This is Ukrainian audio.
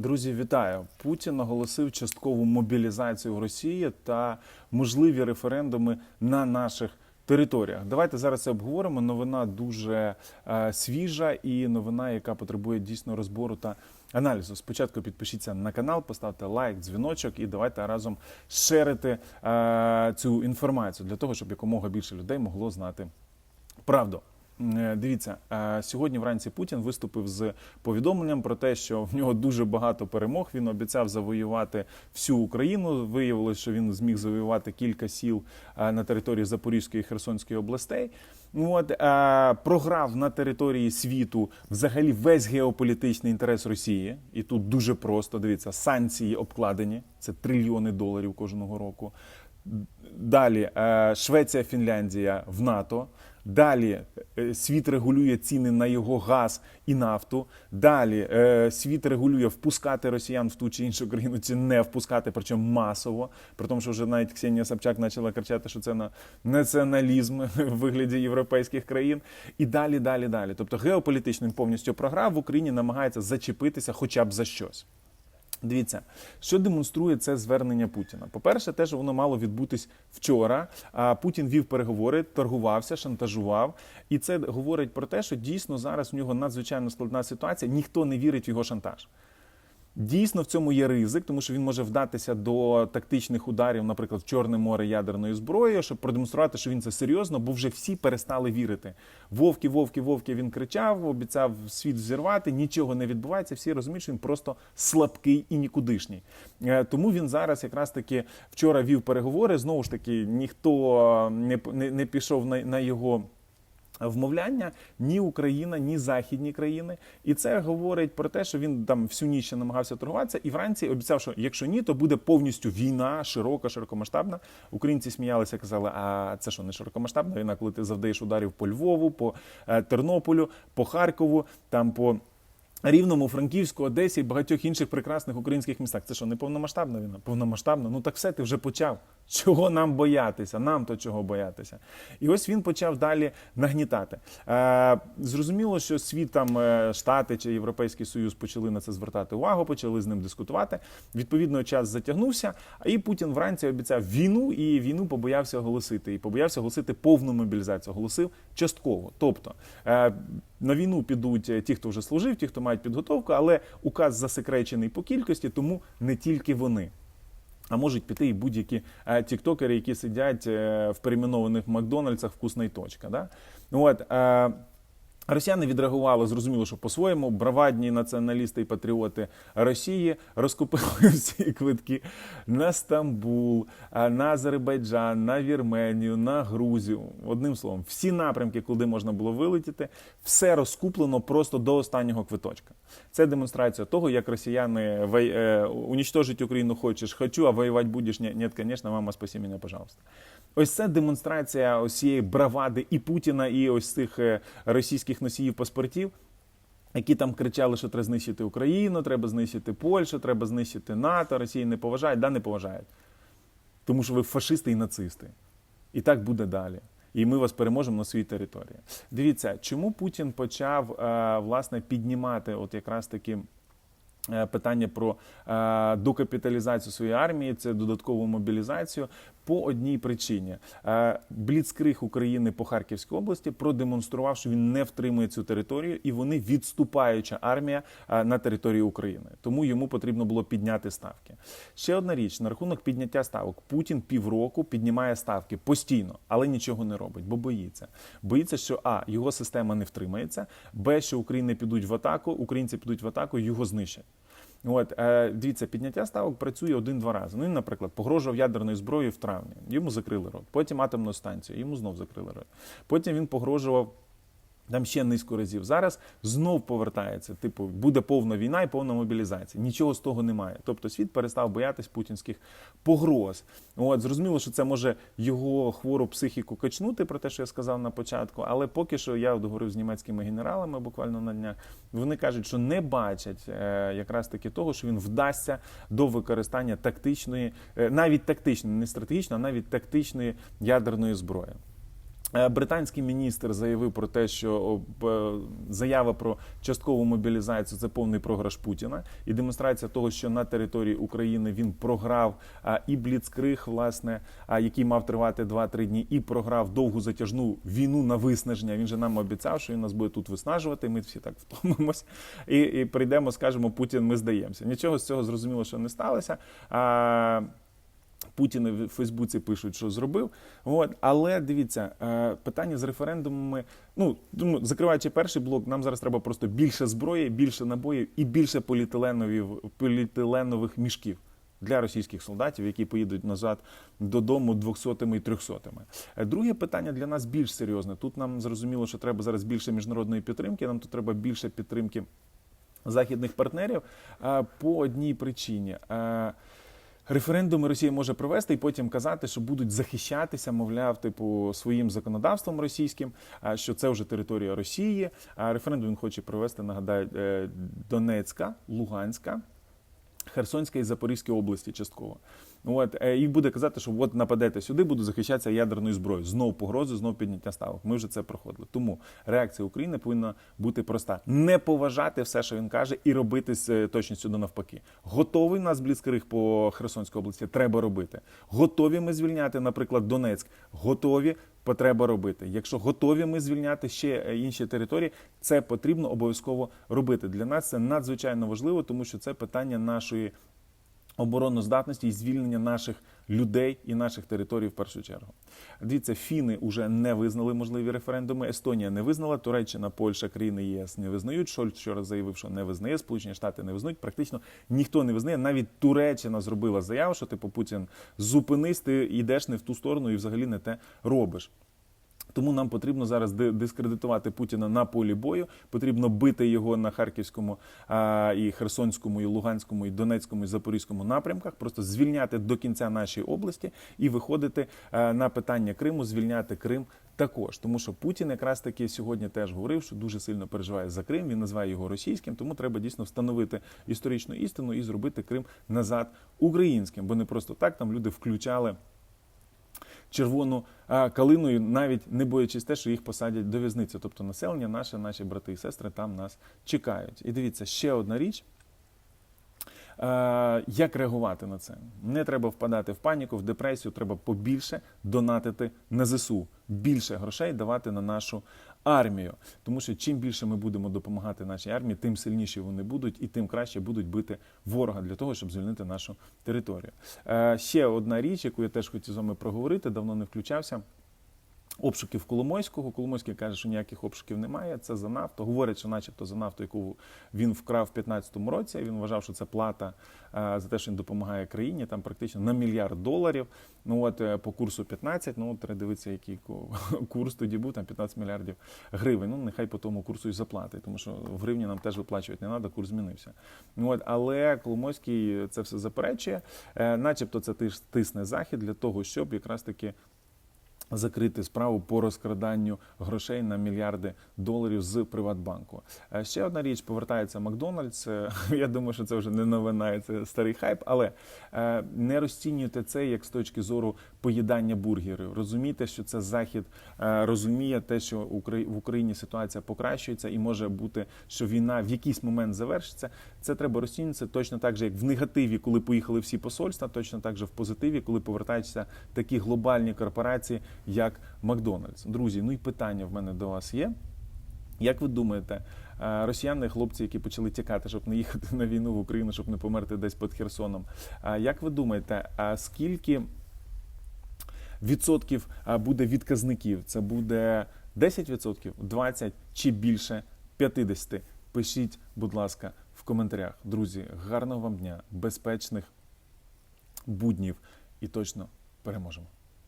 Друзі, вітаю! Путін наголосив часткову мобілізацію Росії та можливі референдуми на наших територіях. Давайте зараз це обговоримо. Новина дуже е, свіжа і новина, яка потребує дійсно розбору та аналізу. Спочатку підпишіться на канал, поставте лайк, дзвіночок і давайте разом шерити е, цю інформацію для того, щоб якомога більше людей могло знати правду. Е, Дивіться, е, сьогодні вранці Путін виступив з повідомленням про те, що в нього дуже багато перемог. Він обіцяв завоювати всю Україну. Виявилось, що він зміг завоювати кілька сіл е, на території Запорізької і Херсонської областей. От програв на території світу взагалі весь геополітичний інтерес Росії, і тут дуже просто дивіться, санкції обкладені. Це трильйони доларів кожного року. Далі е, Швеція, Фінляндія в НАТО. Далі е, світ регулює ціни на його газ і нафту. Далі е, світ регулює впускати росіян в ту чи іншу країну, чи не впускати, причому масово. При тому, що вже навіть Ксенія Собчак почала кричати, що це на націоналізм в вигляді європейських країн. І далі, далі, далі. Тобто геополітично повністю програв в Україні, намагається зачепитися хоча б за щось. Дивіться, що демонструє це звернення Путіна. По-перше, те, що воно мало відбутись вчора. А Путін вів переговори, торгувався, шантажував, і це говорить про те, що дійсно зараз в нього надзвичайно складна ситуація. Ніхто не вірить в його шантаж. Дійсно, в цьому є ризик, тому що він може вдатися до тактичних ударів, наприклад, в Чорне море ядерною зброєю, щоб продемонструвати, що він це серйозно, бо вже всі перестали вірити. Вовки, вовки, вовки він кричав, обіцяв світ взірвати, нічого не відбувається. Всі розуміють, що він просто слабкий і нікудишній. Е, Тому він зараз якраз таки вчора вів переговори. Знову ж таки, ніхто не, не, не пішов на, на його вмовляння ні Україна, ні західні країни, і це говорить про те, що він там всю ніч намагався торгуватися, і вранці обіцяв, що якщо ні, то буде повністю війна, широка, широкомасштабна. Українці сміялися, казали, а це що не широкомасштабна війна, коли ти завдаєш ударів по Львову, по е, Тернополю, по Харкову, там по. Рівному, Франківську, Одесі і багатьох інших прекрасних українських містах. Це що, не повномасштабна війна? Повномасштабна? Ну так все, ти вже почав. Чого нам боятися? Нам то чого боятися? І ось він почав далі нагнітати. Е, зрозуміло, що світ там е, Штати чи Європейський Союз почали на це звертати увагу, почали з ним дискутувати. Відповідно, час затягнувся. А і Путін вранці обіцяв війну, і війну побоявся оголосити. І побоявся оголосити повну мобілізацію. Оголосив частково. Тобто е, на війну підуть ті, хто вже служив, ті, хто мають підготовку, але указ засекречений по кількості, тому не тільки вони. А можуть піти і будь-які е, тіктокери, які сидять е, в перейменованих Макдональдсах вкусна точка. Да? От, е, Росіяни відреагували, зрозуміло, що по-своєму бравадні націоналісти і патріоти Росії розкупили всі квитки на Стамбул, е, на Азербайджан, на Вірменію, на Грузію. Одним словом, всі напрямки, куди можна було вилетіти, все розкуплено просто до останнього квиточка. Це демонстрація того, як росіяни е, унічтожить Україну хочеш, хочу, а воювати будеш. Ні, ні, звісно, мама, спаси мене, пожалуйста. Ось це демонстрація ось цієї бравади і Путіна, і ось цих е, російських носіїв паспортів, які там кричали, що треба знищити Україну, треба знищити Польщу, треба знищити НАТО. Росії не поважають, да не поважають. Тому що ви фашисти і нацисти. І так буде далі. І ми вас переможемо на своїй території. Дивіться, чому Путін почав е, власне піднімати, от якраз таки. Е, Питання про е, докапіталізацію своєї армії, це додаткову мобілізацію по одній причині. Е, Бліцкриг України по Харківській області продемонстрував, що він не втримує цю територію, і вони відступаюча армія на території України. Тому йому потрібно було підняти ставки. Ще одна річ на рахунок підняття ставок. Путін півроку піднімає ставки постійно, але нічого не робить, бо боїться. Боїться, що а його система не втримається, б, що України підуть в атаку, українці підуть в атаку, його знищать. От е, дивіться, підняття ставок працює один-два рази. Ну, він, наприклад, погрожував ядерною зброєю в травні. Йому закрили рот. Потім атомну станцію, йому знов закрили рот. Потім він погрожував. Там ще низку разів. Зараз знов повертається. Типу, буде повна війна і повна мобілізація. Нічого з того немає. Тобто світ перестав боятись путінських погроз. От зрозуміло, що це може його хвору психіку качнути, про те, що я сказав на початку. Але поки що я от говорив з німецькими генералами буквально на днях. Вони кажуть, що не бачать е, якраз таки того, що він вдасться до використання тактичної, е, навіть тактичної, не стратегічної, а навіть тактичної ядерної зброї. Е, Британський міністр заявив про те, що е, заява про часткову мобілізацію це повний програш Путіна і демонстрація того, що на території України він програв і бліцкриг, власне, який мав тривати 2-3 дні, і програв довгу затяжну війну на виснаження. Він же нам обіцяв, що він нас буде тут виснажувати. Ми всі так втомимось і, і прийдемо, скажемо, Путін, ми здаємося. Нічого з цього зрозуміло, що не сталося. А, Путіни в Фейсбуці пишуть, що зробив. От. Але дивіться, е, питання з референдумами. Ну, думаю, закриваючи перший блок, нам зараз треба просто більше зброї, більше набоїв і більше поліетиленових мішків для російських солдатів, які поїдуть назад додому 200-ми і 300-ми. Е, Друге питання для нас більш серйозне. Тут нам зрозуміло, що треба зараз більше міжнародної підтримки. Нам тут треба більше підтримки західних партнерів е, по одній причині. Референдуми Росія може провести і потім казати, що будуть захищатися, мовляв, типу своїм законодавством російським, а, що це вже територія Росії. А референдум він хоче провести, нагадаю, е, Донецька, Луганська. Херсонська і Запорізька області частково. От е, і буде казати, що от нападете сюди, буду захищатися ядерною зброєю. Знов погрози, знов підняття ставок. Ми вже це проходили. Тому реакція України повинна бути проста: не поважати все, що він каже, і робити з е, точністю до навпаки. Готовий нас бліцкриг по Херсонській області. Треба робити. Готові ми звільняти, наприклад, Донецьк. Готові. Потреба робити. Якщо готові ми звільняти ще е, інші території, це потрібно обов'язково робити. Для нас це надзвичайно важливо, тому що це питання нашої обороноздатності і звільнення наших людей і наших територій в першу чергу. Дивіться, фіни вже не визнали можливі референдуми. Естонія не визнала, Туреччина, Польща, країни ЄС не визнають. Шольц вчора заявив, що не визнає. Сполучені Штати не визнають. Практично ніхто не визнає. Навіть Туреччина зробила заяву, що типу Путін зупинись, ти йдеш не в ту сторону і взагалі не те робиш. Тому нам потрібно зараз ди- дискредитувати Путіна на полі бою. Потрібно бити його на харківському а, і Херсонському, і Луганському, і Донецькому, і Запорізькому напрямках. Просто звільняти до кінця нашої області і виходити на питання Криму, звільняти Крим. Також тому, що Путін якраз таки сьогодні теж говорив, що дуже сильно переживає за Крим. Він називає його російським, тому треба дійсно встановити історичну істину і зробити Крим назад українським, бо не просто так там люди включали червону калиною, навіть не боячись те, що їх посадять до в'язниці. Тобто населення наше, наші брати і сестри там нас чекають. І дивіться, ще одна річ. Е, Як реагувати на це? Не треба впадати в паніку, в депресію. Треба побільше донатити на ЗСУ, більше грошей давати на нашу армію. Тому що чим більше ми будемо допомагати нашій армії, тим сильніші вони будуть і тим краще будуть бити ворога для того, щоб звільнити нашу територію. Е, Ще одна річ, яку я теж хотів з вами проговорити, давно не включався. Обшуків Коломойського. Коломойський каже, що ніяких обшуків немає. Це за нафту. Говорять, що, начебто, за нафту, яку він вкрав в 2015 році. Він вважав, що це плата е, за те, що він допомагає країні. Там практично на мільярд доларів. Ну от е, по курсу 15, Ну треба дивитися, який курс тоді був. Там 15 мільярдів гривень. Ну нехай по тому курсу і заплатить, тому що в гривні нам теж виплачувати не треба, курс змінився. Ну от, але Коломойський це все заперечує, Е, начебто це тис- тисне захід для того, щоб якраз таки закрити справу по розкраданню грошей на мільярди доларів з Приватбанку. Е, Ще одна річ повертається Макдональдс. Е, Я думаю, що це вже не новина, це старий хайп, але е, не розцінюйте це як з точки зору поїдання бургерів. Розумійте, що це захід розуміє те, що в Україні ситуація покращується, і може бути, що війна в якийсь момент завершиться. Це треба розцінювати точно так же, як в негативі, коли поїхали всі посольства, точно так же в позитиві, коли повертаються такі глобальні корпорації, як Макдональдс. Друзі, ну і питання в мене до вас є. Як ви думаєте, е, росіяни, хлопці, які почали тікати, щоб не їхати на війну в Україну, щоб не померти десь під Херсоном? а Як ви думаєте, а скільки відсотків буде відказників? Це буде 10%, 20% чи більше 50%? Пишіть, будь ласка, в коментарях. Друзі, гарного вам дня, безпечних буднів і точно переможемо.